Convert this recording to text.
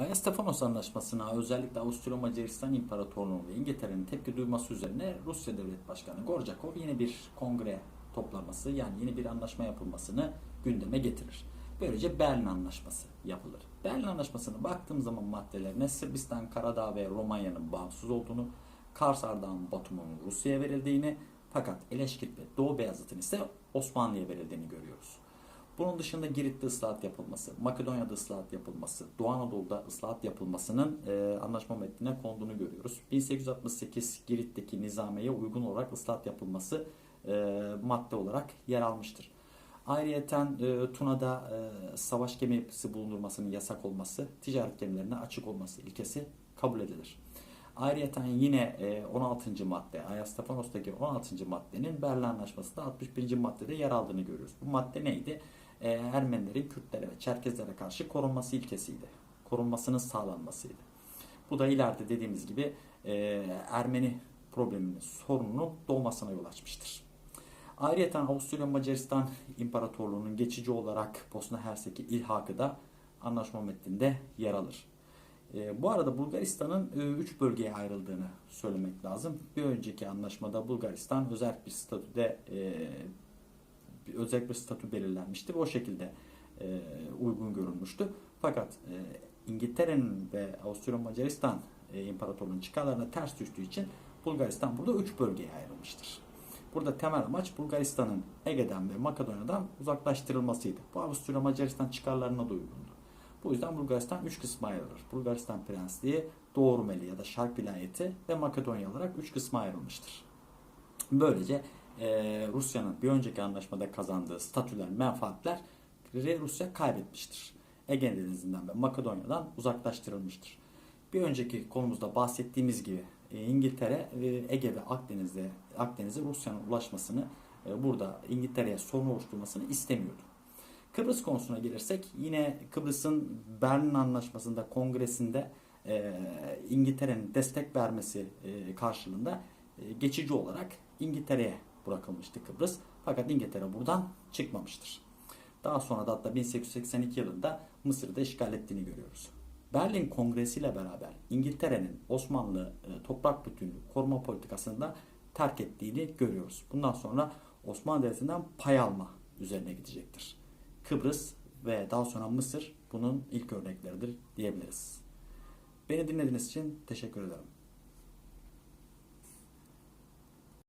Ayastefanos Anlaşması'na özellikle Avusturya Macaristan İmparatorluğu ve İngiltere'nin tepki duyması üzerine Rusya Devlet Başkanı Gorçakov yeni bir kongre toplaması yani yeni bir anlaşma yapılmasını gündeme getirir. Böylece Berlin Anlaşması yapılır. Berlin Anlaşması'na baktığım zaman maddelerine Sırbistan, Karadağ ve Romanya'nın bağımsız olduğunu, Kars Ardahan Batum'un Rusya'ya verildiğini fakat Eleşkirt ve Doğu Beyazıt'ın ise Osmanlı'ya verildiğini görüyoruz. Bunun dışında Girit'te ıslahat yapılması, Makedonya'da ıslahat yapılması, Doğu Anadolu'da ıslahat yapılmasının e, anlaşma metnine konduğunu görüyoruz. 1868 Girit'teki nizameye uygun olarak ıslahat yapılması e, madde olarak yer almıştır. Ayrıyeten e, Tuna'da e, savaş gemisi bulundurmasının yasak olması, ticaret gemilerine açık olması ilkesi kabul edilir. Ayrıyeten yine e, 16. madde, Ayastefanos'taki 16. maddenin Berlin Anlaşması'nda 61. maddede yer aldığını görüyoruz. Bu madde neydi? E, Ermenilerin Kürtlere ve Çerkezlere karşı korunması ilkesiydi. Korunmasının sağlanmasıydı. Bu da ileride dediğimiz gibi e, Ermeni probleminin sorununun doğmasına yol açmıştır. Ayrıca Avusturya Macaristan İmparatorluğu'nun geçici olarak Bosna Hersek'e ilhakı da anlaşma metninde yer alır. E, bu arada Bulgaristan'ın 3 bölgeye ayrıldığını söylemek lazım. Bir önceki anlaşmada Bulgaristan özel bir statüde e, bir özel bir statü belirlenmişti ve o şekilde e, uygun görülmüştü. Fakat e, İngiltere'nin ve Avusturya Macaristan e, İmparatorluğu'nun çıkarlarına ters düştüğü için Bulgaristan burada 3 bölgeye ayrılmıştır. Burada temel amaç Bulgaristan'ın Ege'den ve Makedonya'dan uzaklaştırılmasıydı. Bu Avusturya Macaristan çıkarlarına da uygundu. Bu yüzden Bulgaristan 3 kısma ayrılır. Bulgaristan Prensliği, Doğu ya da Şark Vilayeti ve Makedonya olarak 3 kısma ayrılmıştır. Böylece e, Rusya'nın bir önceki anlaşmada kazandığı statüler, menfaatler Rusya kaybetmiştir. Ege Denizi'nden ve Makedonya'dan uzaklaştırılmıştır. Bir önceki konumuzda bahsettiğimiz gibi e, İngiltere e, Ege ve Akdeniz'de Akdeniz'e Rusya'nın ulaşmasını e, burada İngiltere'ye sorun oluşturmasını istemiyordu. Kıbrıs konusuna gelirsek yine Kıbrıs'ın Berlin Anlaşması'nda kongresinde İngiltere'nin destek vermesi karşılığında geçici olarak İngiltere'ye bırakılmıştı Kıbrıs. Fakat İngiltere buradan çıkmamıştır. Daha sonra da hatta 1882 yılında Mısır'da işgal ettiğini görüyoruz. Berlin Kongresi ile beraber İngiltere'nin Osmanlı e, toprak bütünlüğü koruma politikasını da terk ettiğini görüyoruz. Bundan sonra Osmanlı Devleti'nden pay alma üzerine gidecektir. Kıbrıs ve daha sonra Mısır bunun ilk örnekleridir diyebiliriz. Beni dinlediğiniz için teşekkür ederim.